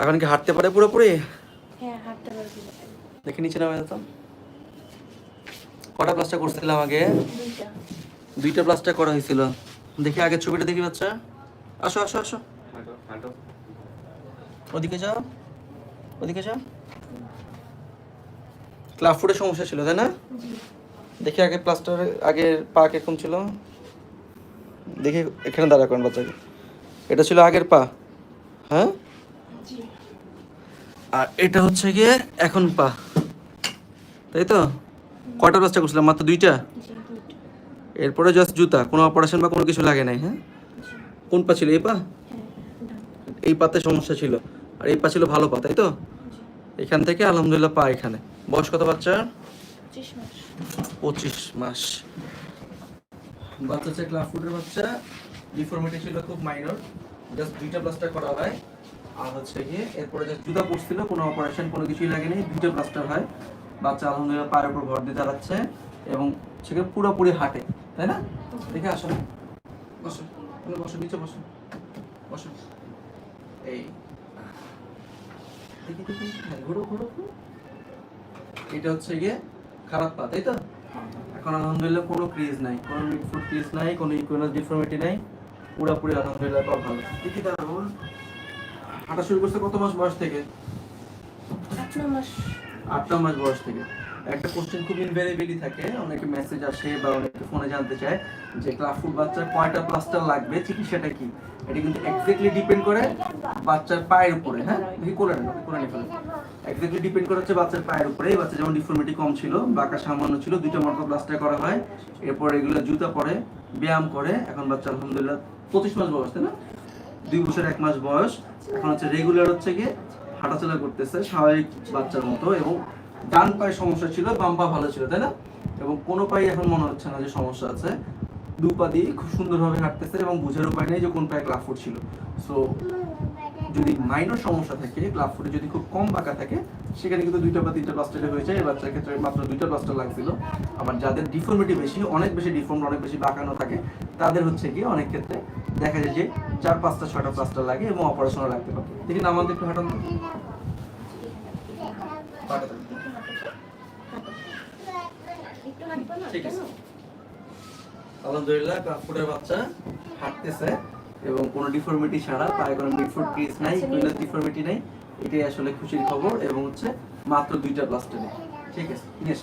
এখন কি হাঁটতে পারে পুরোপুরি? হ্যাঁ হাঁটতে পারবি দেখে নিচে নামে যেতাম কটা প্লাস্টার করছিলাম আগে? দুইটা। প্লাস্টার করা হয়েছিল। দেখি আগে ছবিটা দেখি বাচ্চা। আসো আসো আসো। ওদিকে যাও ওদিকে যাও। ক্লাব ফুটের সমস্যা ছিল তাই না? দেখি আগে প্লাস্টার আগের পা কীরকম ছিল। দেখি এখানে দাঁড়া করেন বাচ্চাকে। এটা ছিল আগের পা। হ্যাঁ? আর এটা হচ্ছে গিয়ে এখন পা। তাই তো? কটা প্লাস্টার করছিলাম? মাত্র দুইটা? এরপরে জাস্ট জুতা কোনো অপারেশন বা কোনো কিছু লাগে নাই হ্যাঁ? কোন পা ছিল? এই পা? এই পাতে সমস্যা ছিল। আর এই পা ছিল ভালো পা তাই তো? এখান থেকে আলহামদুলিল্লাহ পা এখানে। বয়স কত বাচ্চা পঁচিশ মাস। বাচ্চা হচ্ছে ক্লাস ফুডের বাচ্চা। ডিফর্মিটি ছিল খুব মাইনর জাস্ট দুইটা প্লাস্টার করা হয়। জুতা পড়ছিল কোনো অপারেশন কোনো কিছুই লাগেনি প্লাস্টার হয়। বাচ্চা আলহামদুলিল্লাহ পায়ের উপর ভর দিয়ে দাঁড়াচ্ছে এবং সেখানে পুরোপুরি হাঁটে, তাই না? দেখে আসো। বসো বসো, নিচে বসো বসো। এই হ্যাঁ। এটা হচ্ছে গিয়ে খারাপ পা, তাই তো? এখন আলহামদুলিল্লাহ কোনো ক্রিজ নাই, কোনো মিডফুট ক্রিজ নাই, কোনো ডিফর্মিটি নাই, পুরোপুরি আলহামদুলিল্লাহ ভালো। দেখি দাঁড়া বল। হাঁটা শুরু করছে কত মাস বয়স থেকে? আট নয় মাস। বয়স থেকে। একটা কোশ্চেন খুব ইনভেরিয়েবলি থাকে অনেকে মেসেজ আসে বা অনেকে ফোনে জানতে চায় যে ক্লাসফুড বাচ্চার কয়টা প্লাস্টার লাগবে? চিকিৎসাটা কি? এটা কিন্তু এক্স্যাক্টলি ডিপেন্ড করে বাচ্চার পায়ের উপরে হ্যাঁ? দেখি করে নেন করে নিয়ে ফেলেন এক্স্যাক্টলি ডিপেন্ড করে হচ্ছে বাচ্চার পায়ের উপরে এই বাচ্চা যেমন ডিফর্মিটি কম ছিল বাঁকা সামান্য ছিল দুইটা মাত্র প্লাস্টার করা হয়। এরপর এগুলো জুতা পরে ব্যায়াম করে এখন বাচ্চা আলহামদুলিল্লাহ পঁচিশ মাস বয়স তাই না? দুই বছর এক মাস বয়স। এখন হচ্ছে রেগুলার হচ্ছে গিয়ে হাঁটাচলা করতেছে স্বাভাবিক বাচ্চার মতো এবং ডান পায়ে সমস্যা ছিল, বাম পা ভালো ছিল, তাই না? এবং কোনো পায়ে এখন মনে হচ্ছে না যে সমস্যা আছে। দু পা দিয়ে খুব সুন্দরভাবে হাঁটতেছে এবং বুঝার উপায় নেই যে কোন পায়ে ক্লাব ফুট ছিল। সো যদি মাইনর সমস্যা থাকে ক্লাব ফুটে যদি খুব কম বাঁকা থাকে, সেখানে কিন্তু দুইটা বা তিনটা প্লাস্টারে হয়ে যায়। এই বাচ্চার ক্ষেত্রে মাত্র দুইটা প্লাস্টার লাগছিল। আবার যাদের ডিফর্মিটি বেশি, অনেক বেশি ডিফর্ম অনেক বেশি বাঁকানো থাকে, তাদের হচ্ছে কি অনেক ক্ষেত্রে দেখা যায় যে চার পাঁচটা ছয়টা প্লাস্টার লাগে এবং অপারেশনও লাগতে পারে। দেখি না আমাদের একটু হাঁটান ঠিক আছে। আলহামদুলিল্লাহ বাচ্চা হাঁটতেছে এবং কোনো ডিফর্মিটি ছাড়া পায়ে কোনো মিডফুট ক্রিজ নাই ইকুইলার ডিফর্মিটি নাই। এটাই আসলে খুশির খবর এবং হচ্ছে মাত্র দুইটা প্লাস্টার ঠিক আছে নিয়ে।